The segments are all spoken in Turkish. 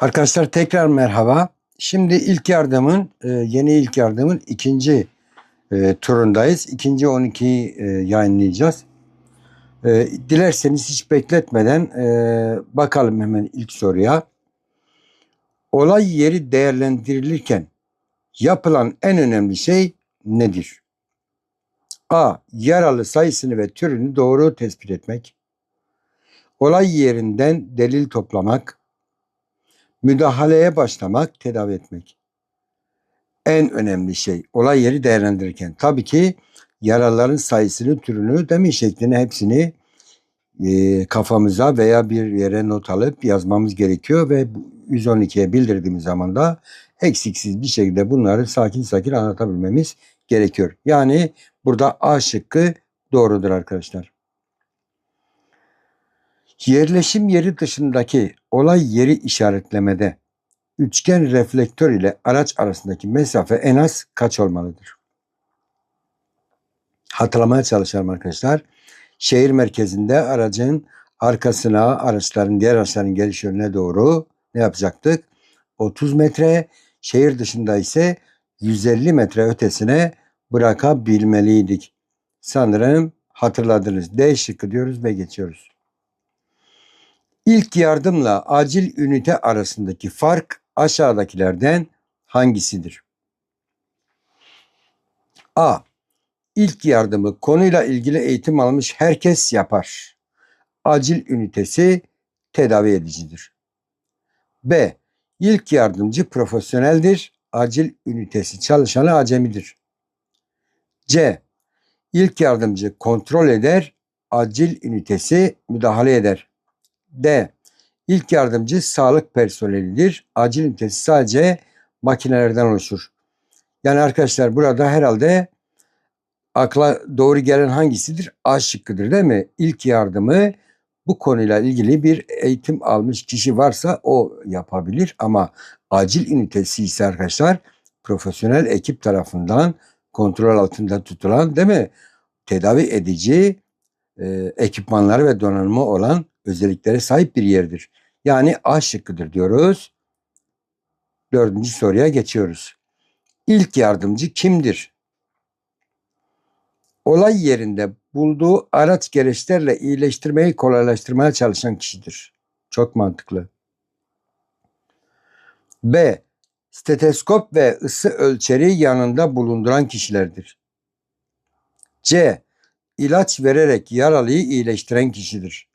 Arkadaşlar tekrar merhaba. Şimdi ilk yardımın, e, yeni ilk yardımın ikinci e, turundayız. İkinci 12'yi e, yayınlayacağız. Dilerseniz hiç bekletmeden bakalım hemen ilk soruya. Olay yeri değerlendirilirken yapılan en önemli şey nedir? A. Yaralı sayısını ve türünü doğru tespit etmek. Olay yerinden delil toplamak müdahaleye başlamak, tedavi etmek. En önemli şey olay yeri değerlendirirken tabii ki yaraların sayısını, türünü, demin şeklini hepsini e, kafamıza veya bir yere not alıp yazmamız gerekiyor ve 112'ye bildirdiğimiz zaman da eksiksiz bir şekilde bunları sakin sakin anlatabilmemiz gerekiyor. Yani burada A şıkkı doğrudur arkadaşlar. Yerleşim yeri dışındaki olay yeri işaretlemede üçgen reflektör ile araç arasındaki mesafe en az kaç olmalıdır? Hatırlamaya çalışalım arkadaşlar. Şehir merkezinde aracın arkasına araçların diğer araçların geliş yönüne doğru ne yapacaktık? 30 metre şehir dışında ise 150 metre ötesine bırakabilmeliydik. Sanırım hatırladınız. D şıkkı diyoruz ve geçiyoruz. İlk yardımla acil ünite arasındaki fark aşağıdakilerden hangisidir? A. İlk yardımı konuyla ilgili eğitim almış herkes yapar. Acil ünitesi tedavi edicidir. B. İlk yardımcı profesyoneldir. Acil ünitesi çalışanı acemidir. C. İlk yardımcı kontrol eder. Acil ünitesi müdahale eder. D. İlk yardımcı sağlık personelidir. Acil ünitesi sadece makinelerden oluşur. Yani arkadaşlar burada herhalde akla doğru gelen hangisidir? A şıkkıdır değil mi? İlk yardımı bu konuyla ilgili bir eğitim almış kişi varsa o yapabilir ama acil ünitesi ise arkadaşlar profesyonel ekip tarafından kontrol altında tutulan değil mi? Tedavi edici e, ekipmanları ve donanımı olan özelliklere sahip bir yerdir. Yani A şıkkıdır diyoruz. Dördüncü soruya geçiyoruz. İlk yardımcı kimdir? Olay yerinde bulduğu araç gereçlerle iyileştirmeyi kolaylaştırmaya çalışan kişidir. Çok mantıklı. B. Steteskop ve ısı ölçeri yanında bulunduran kişilerdir. C. İlaç vererek yaralıyı iyileştiren kişidir.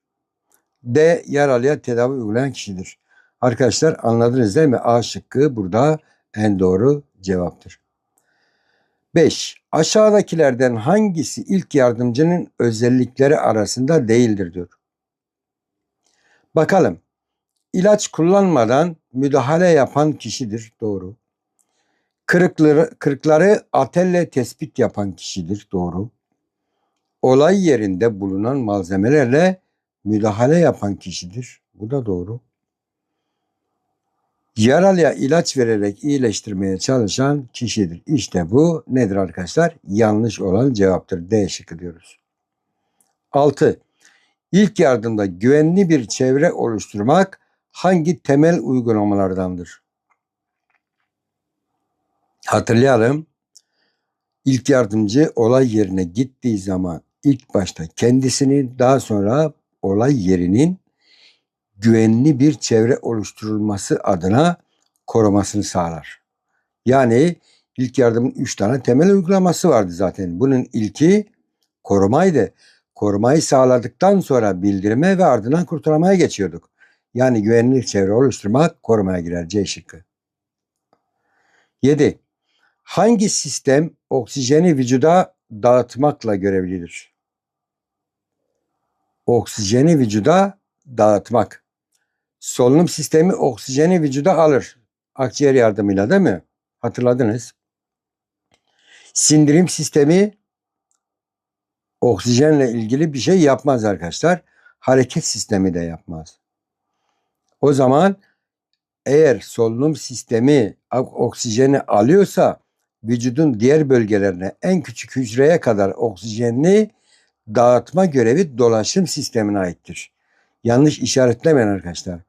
D. Yaralıya tedavi uygulayan kişidir. Arkadaşlar anladınız değil mi? A şıkkı burada en doğru cevaptır. 5. Aşağıdakilerden hangisi ilk yardımcının özellikleri arasında değildir diyor. Bakalım. İlaç kullanmadan müdahale yapan kişidir. Doğru. Kırıkları, kırıkları atelle tespit yapan kişidir. Doğru. Olay yerinde bulunan malzemelerle müdahale yapan kişidir. Bu da doğru. Yaralıya ilaç vererek iyileştirmeye çalışan kişidir. İşte bu nedir arkadaşlar? Yanlış olan cevaptır. D şıkkı diyoruz. 6. İlk yardımda güvenli bir çevre oluşturmak hangi temel uygulamalardandır? Hatırlayalım. İlk yardımcı olay yerine gittiği zaman ilk başta kendisini daha sonra olay yerinin güvenli bir çevre oluşturulması adına korumasını sağlar. Yani ilk yardımın üç tane temel uygulaması vardı zaten. Bunun ilki korumaydı. Korumayı sağladıktan sonra bildirme ve ardından kurtarmaya geçiyorduk. Yani güvenli çevre oluşturmak korumaya girer C şıkkı. 7. Hangi sistem oksijeni vücuda dağıtmakla görevlidir? Oksijeni vücuda dağıtmak. Solunum sistemi oksijeni vücuda alır. Akciğer yardımıyla değil mi? Hatırladınız. Sindirim sistemi oksijenle ilgili bir şey yapmaz arkadaşlar. Hareket sistemi de yapmaz. O zaman eğer solunum sistemi oksijeni alıyorsa vücudun diğer bölgelerine en küçük hücreye kadar oksijenli dağıtma görevi dolaşım sistemine aittir. Yanlış işaretlemeyin arkadaşlar.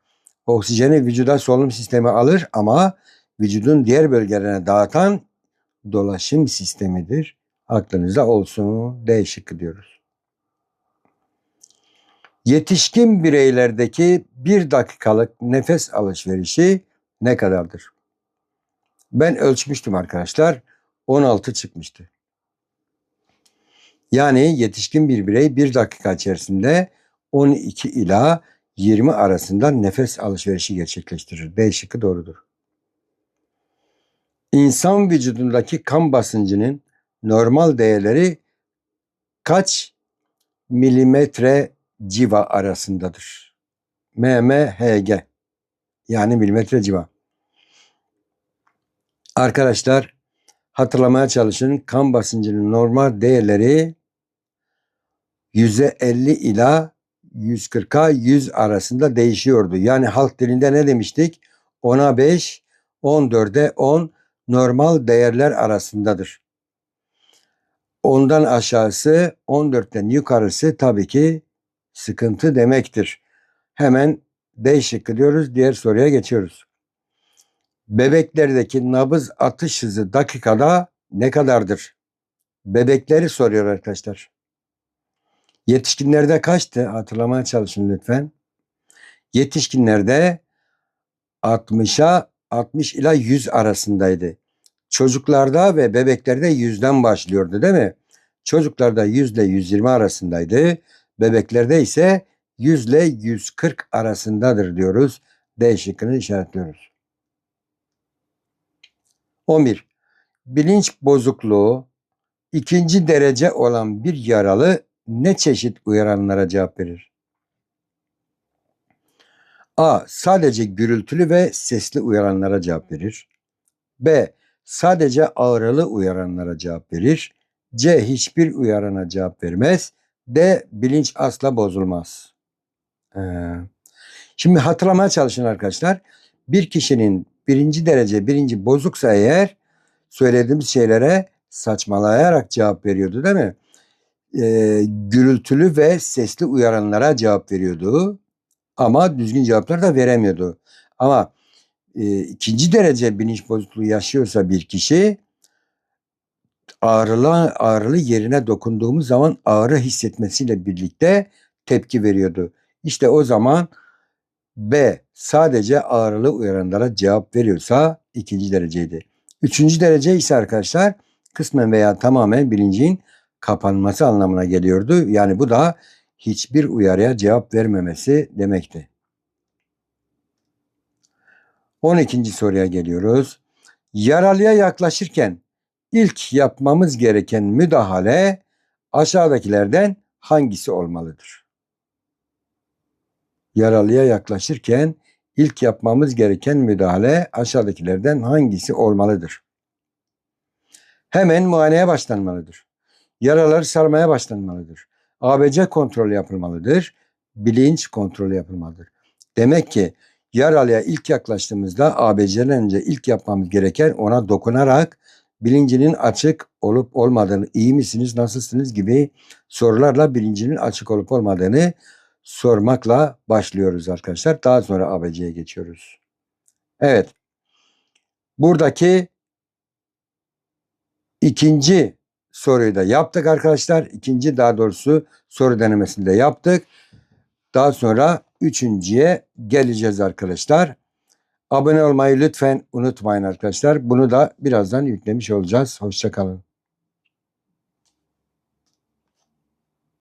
Oksijeni vücuda solunum sistemi alır ama vücudun diğer bölgelerine dağıtan dolaşım sistemidir. Aklınızda olsun. D şıkkı diyoruz. Yetişkin bireylerdeki bir dakikalık nefes alışverişi ne kadardır? Ben ölçmüştüm arkadaşlar. 16 çıkmıştı. Yani yetişkin bir birey bir dakika içerisinde 12 ila 20 arasında nefes alışverişi gerçekleştirir. B şıkkı doğrudur. İnsan vücudundaki kan basıncının normal değerleri kaç milimetre civa arasındadır? mmHg yani milimetre civa. Arkadaşlar hatırlamaya çalışın kan basıncının normal değerleri %50 ila 140'a 100 arasında değişiyordu. Yani halk dilinde ne demiştik? 10'a 5, 14'e 10 normal değerler arasındadır. Ondan aşağısı 14'ten yukarısı tabii ki sıkıntı demektir. Hemen D şıkkı diyoruz. Diğer soruya geçiyoruz. Bebeklerdeki nabız atış hızı dakikada ne kadardır? Bebekleri soruyor arkadaşlar. Yetişkinlerde kaçtı? Hatırlamaya çalışın lütfen. Yetişkinlerde 60'a 60 ila 100 arasındaydı. Çocuklarda ve bebeklerde 100'den başlıyordu değil mi? Çocuklarda 100 ile 120 arasındaydı. Bebeklerde ise 100 ile 140 arasındadır diyoruz. D şıkkını işaretliyoruz. 11. Bilinç bozukluğu ikinci derece olan bir yaralı ne çeşit uyaranlara cevap verir? A. Sadece gürültülü ve sesli uyaranlara cevap verir. B. Sadece ağrılı uyaranlara cevap verir. C. Hiçbir uyarana cevap vermez. D. Bilinç asla bozulmaz. Ee, şimdi hatırlamaya çalışın arkadaşlar. Bir kişinin birinci derece birinci bozuksa eğer söylediğimiz şeylere saçmalayarak cevap veriyordu değil mi? Ee, gürültülü ve sesli uyaranlara cevap veriyordu. Ama düzgün cevaplar da veremiyordu. Ama e, ikinci derece bilinç bozukluğu yaşıyorsa bir kişi ağrılı, ağrılı yerine dokunduğumuz zaman ağrı hissetmesiyle birlikte tepki veriyordu. İşte o zaman B sadece ağrılı uyaranlara cevap veriyorsa ikinci dereceydi. Üçüncü derece ise arkadaşlar kısmen veya tamamen bilincin kapanması anlamına geliyordu. Yani bu da hiçbir uyarıya cevap vermemesi demekti. 12. soruya geliyoruz. Yaralıya yaklaşırken ilk yapmamız gereken müdahale aşağıdakilerden hangisi olmalıdır? Yaralıya yaklaşırken ilk yapmamız gereken müdahale aşağıdakilerden hangisi olmalıdır? Hemen muayeneye başlanmalıdır. Yaraları sarmaya başlanmalıdır. ABC kontrolü yapılmalıdır. Bilinç kontrolü yapılmalıdır. Demek ki yaralıya ilk yaklaştığımızda ABC'den önce ilk yapmamız gereken ona dokunarak bilincinin açık olup olmadığını, iyi misiniz, nasılsınız gibi sorularla bilincinin açık olup olmadığını sormakla başlıyoruz arkadaşlar. Daha sonra ABC'ye geçiyoruz. Evet. Buradaki ikinci soruyu da yaptık arkadaşlar. İkinci daha doğrusu soru denemesini de yaptık. Daha sonra üçüncüye geleceğiz arkadaşlar. Abone olmayı lütfen unutmayın arkadaşlar. Bunu da birazdan yüklemiş olacağız. Hoşçakalın.